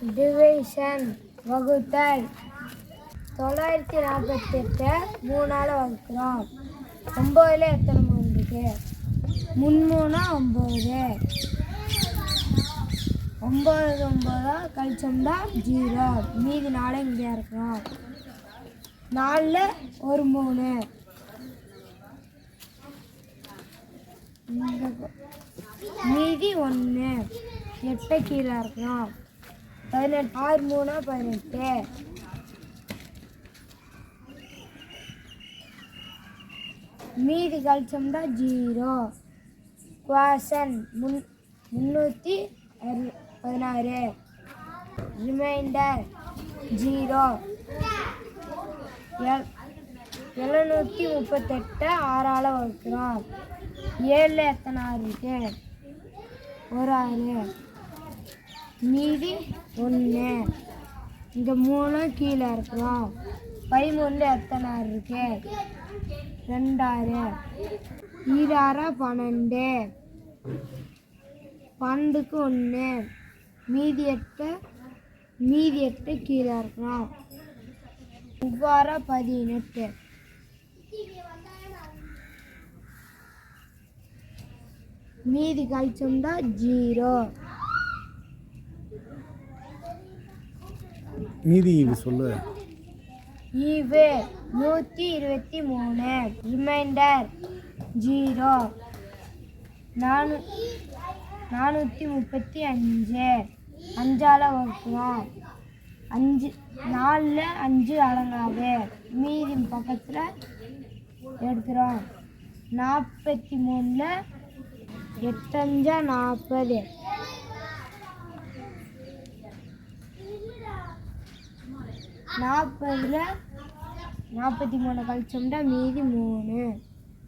Division வகுத்தல். தொள்ளாயிரத்தி நாற்பத்தெட்டு மூணால் வகுக்கிறோம். ஒம்போதில் எத்தனை மூணு இருக்கு? முன்மூணா ஒம்பது? ஒம்பது ஒம்பதா? கழிச்சோம்னா ஜீரோ மீதி நாளை இங்கே இருக்கிறோம். நாலில் ஒரு மூணு. மீதி ஒன்று எட்டை கீழே இருக்கிறோம். பதினெட்டு ஆறு மூணா பதினெட்டு. மீதி கழிச்சோம்னா ஜீரோ. குவாசன் முன் முந்நூற்றி அறு பதினாறு. Reminder zero. எல் எழுநூற்றி முப்பத்தெட்டு ஆறால் வகுக்கிறோம். ஏழில் எத்தனை ஆறு இருக்கு? ஒரு ஆறு. மீதி ஒன்று இந்த மூணு கீழே இருக்கிறோம் பதிமூணு எத்தனை ஆறு இருக்கு? ரெண்டாறு. ஈராறு பன்னெண்டு. பன்னெண்டுக்கு ஒன்று மீதி எட்டு மீதி எட்டு கீழே இருக்கிறோம் இவ்வாறு பதினெட்டு. மீதி கழிச்சோம்னா ஜீரோ. நீதி இது சொல்லு. ஈவு நூற்றி இருபத்தி மூணு. ரிமைண்டர் ஜீரோ நானூ நானூற்றி முப்பத்தி அஞ்சு. அஞ்சால் வகுக்கிறோம். அஞ்சு நாலில் அஞ்சு அடங்காது. மீதி பக்கத்தில் எடுக்கிறோம். நாற்பத்தி மூணில் எட்டஞ்சா நாற்பது நாற்பதில் நாற்பத்தி மூணு கழிச்சோம்னா மீதி மூணு.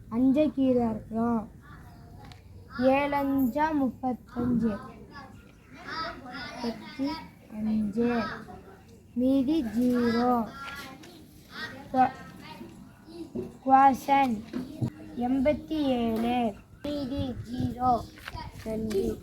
அஞ்சு கீழே இருக்கிறோம். ஏழஞ்சா முப்பத்தஞ்சு. முப்பத்தி அஞ்சு. மீதி ஜீரோ. குவாசன் எண்பத்தி ஏழு. மீதி ஜீரோ. நன்றி